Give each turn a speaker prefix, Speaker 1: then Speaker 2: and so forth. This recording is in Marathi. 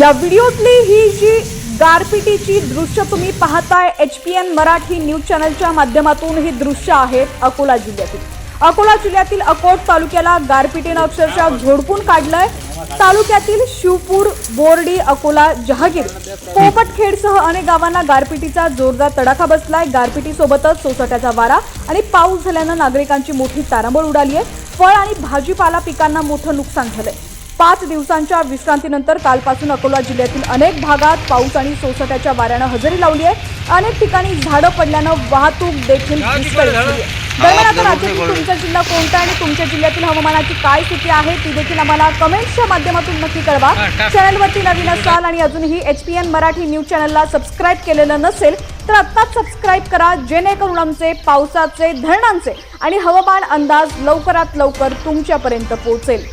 Speaker 1: या व्हिडिओतली ही जी गारपिटीची दृश्य तुम्ही पाहताय H P N Marathi news चॅनलच्या माध्यमातून ही दृश्य आहेत अकोला जिल्ह्यातील. अकोला जिल्ह्यातील अकोट तालुक्याला गारपिटीनं अक्षरशः झोडपून काढलंय. तालुक्यातील शिवपूर बोर्डी अकोला जहागीर पोपटखेडसह अनेक गावांना गारपिटीचा जोरदार तडाखा बसलाय. गारपिटीसोबतच सोसाट्याचा वारा आणि पाऊस झाल्यानं नागरिकांची मोठी तारांबळ उडाली आहे. फळ आणि भाजीपाला पिकांना मोठं नुकसान झालंय. पाच दिवसांच्या विश्रांतीनंतर कालपासून अकोला जिल्ह्यातील अनेक भागात पाऊस आणि सोसाट्याच्या वाऱ्यानं हजेरी लावली आहे अनेक ठिकाणी झाडं पडल्यानं वाहतूक देखील विस्कळीत झाली आहे दरम्यान आता राज्यातील तुमचा जिल्हा कोणता आणि तुमच्या जिल्ह्यातील हवामानाची काय स्थिती आहे ती देखील आम्हाला कमेंट्सच्या माध्यमातून नक्की कळवा. चॅनलवरती नवीन असाल आणि अजूनही H P N Marathi news चॅनलला सबस्क्राईब केलेलं नसेल तर आत्ताच सबस्क्राईब करा जेणेकरून आमचे पावसाचे धरणांचे आणि हवामान अंदाज लवकरात लवकर तुमच्यापर्यंत पोहोचेल.